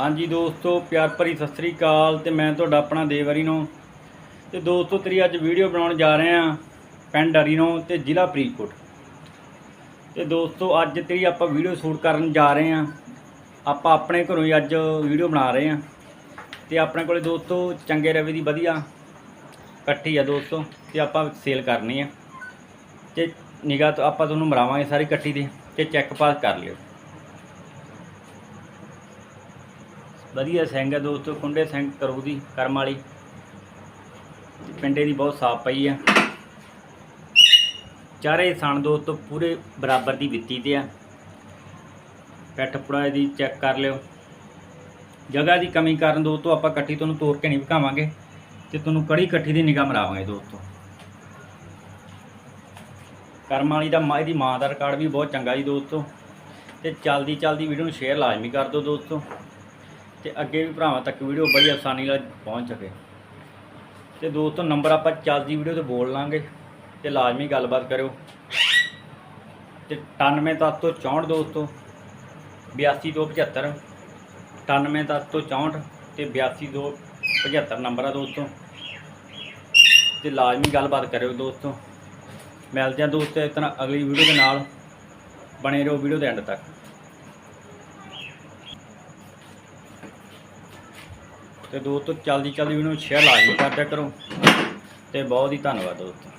ਹਾਂਜੀ ਦੋਸਤੋ, ਪਿਆਰ ਭਰੀ ਸਤਿ ਸ੍ਰੀ ਅਕਾਲ ਤੇ ਮੈਂ ਤੁਹਾਡਾ ਆਪਣਾ ਦੇਵ ਅਰੀਨੋ ਤੇ ਦੋਸਤੋ, ਤੇਰੀ ਅੱਜ ਵੀਡੀਓ ਬਣਾਉਣ ਜਾ ਰਹੇ ਆ ਪਿੰਡ ਅਰੀਨੋ ਤੇ ਜ਼ਿਲ੍ਹਾ ਫਰੀਦਕੋਟ। ਤੇ ਦੋਸਤੋ, ਅੱਜ ਤੇਰੀ ਆਪਾਂ ਵੀਡੀਓ ਸ਼ੂਟ ਕਰਨ ਜਾ ਰਹੇ ਆ ਆਪਾਂ ਆਪਣੇ ਘਰੋਂ ਹੀ ਅੱਜ ਵੀਡੀਓ ਬਣਾ ਰਹੇ ਆ ਤੇ ਆਪਣੇ ਕੋਲੇ ਦੋਸਤੋ, ਚੰਗੇ ਰਵੇ ਦੀ ਵਧੀਆ ਇਕੱਠੀ ਆ ਦੋਸਤੋ, ਤੇ ਆਪਾਂ ਸੇਲ ਕਰਨੀ ਆ। ਤੇ ਨਿਗਾਹ ਤੋਂ ਆਪਾਂ ਤੁਹਾਨੂੰ ਮਰਾਵਾਂਗੇ ਸਾਰੀ ਇਕੱਠੀ ਦੀ, ਤੇ ਚੈੱਕ ਪਾਸ ਕਰ ਲਿਓ। ਵਧੀਆ ਸਿੰਘ ਹੈ, ਦੋਸਤੋ ਕੁੰਡੇ ਸਿੰਘ ਕਰੂ ਦੀ ਕਰਮ ਵਾਲੀ। ਤੇ ਪਿੰਡੇ ਦੀ ਬਹੁਤ ਸਾਫ਼ ਪਈ ਆ। ਚਾਰੇ ਸਣ ਦੋਸਤੋ ਪੂਰੇ ਬਰਾਬਰ ਦੀ ਵਿੱਤੀ ਤੇ ਆ। ਪੈਠ ਪੁੜਾ ਦੀ ਚੈੱਕ ਕਰ ਲਿਓ। ਜਗ੍ਹਾ ਦੀ ਕਮੀ ਕਾਰਨ ਦੋਸਤੋ, ਆਪਾਂ ਇਕੱਠੀ ਤੁਹਾਨੂੰ ਤੋੜ ਕੇ ਨਹੀਂ ਵਿਖਾਵਾਂਗੇ ਤੇ ਤੁਹਾਨੂੰ ਕੜੀ ਇਕੱਠੀ ਦੀ ਨਿਗਾਹ ਮਰਾਵਾਂਗੇ ਦੋਸਤੋ। ਕਰਮ ਵਾਲੀ ਦਾ ਮਾਂ, ਇਹਦੀ ਮਾਂ ਦਾ ਰਿਕਾਰਡ ਵੀ ਬਹੁਤ ਚੰਗਾ ਜੀ ਦੋਸਤੋ। ਤੇ ਚੱਲਦੀ ਚੱਲਦੀ ਵੀਡੀਓ ਨੂੰ ਸ਼ੇਅਰ ਲਾਜ਼ਮੀ ਕਰ ਦਿਓ ਦੋਸਤੋ। ਤੇ ਅੱਗੇ ਵੀ ਭਰਾਵਾਂ ਤੱਕ ਵੀਡੀਓ ਬੜੀ ਆਸਾਨੀ ਨਾਲ ਪਹੁੰਚ ਸਕੇ ਤੇ ਦੋਸਤੋ, ਨੰਬਰ ਆਪਾਂ ਚੱਲਦੀ ਵੀਡੀਓ ਤੇ ਬੋਲ ਲਾਂਗੇ ਤੇ ਲਾਜ਼ਮੀ ਗੱਲਬਾਤ ਕਰਿਓ। ਤੇ 97 ਤੱਕ ਤੋਂ 64 ਦੋਸਤੋ 82 ਤੋਂ 75 98 ਤੱਕ ਤੋਂ 64 ਤੇ 82 ਤੋਂ 75 ਨੰਬਰ ਆ ਦੋਸਤੋ। ਤੇ ਲਾਜ਼ਮੀ ਗੱਲਬਾਤ ਕਰਿਓ ਦੋਸਤੋ। ਮਿਲਦੇ ਆ ਦੋਸਤੋ ਇਸ ਤਰ੍ਹਾਂ ਅਗਲੀ ਵੀਡੀਓ ਦੇ ਨਾਲ। ਬਣੇ ਰਹੋ ਵੀਡੀਓ ਦੇ ਐਂਡ ਤੱਕ। ਤੇ ਦੋਸਤੋ ਚਲਦੀ ਚਲਦੀ ਵੀਡੀਓ ਨੂੰ ਸ਼ੇਅਰ ਲਾਜ਼ਮੀ ਕਰ ਦਿਆ ਕਰੋ। ਤੇ ਬਹੁਤ ਹੀ ਧੰਨਵਾਦ ਦੋਸਤੋ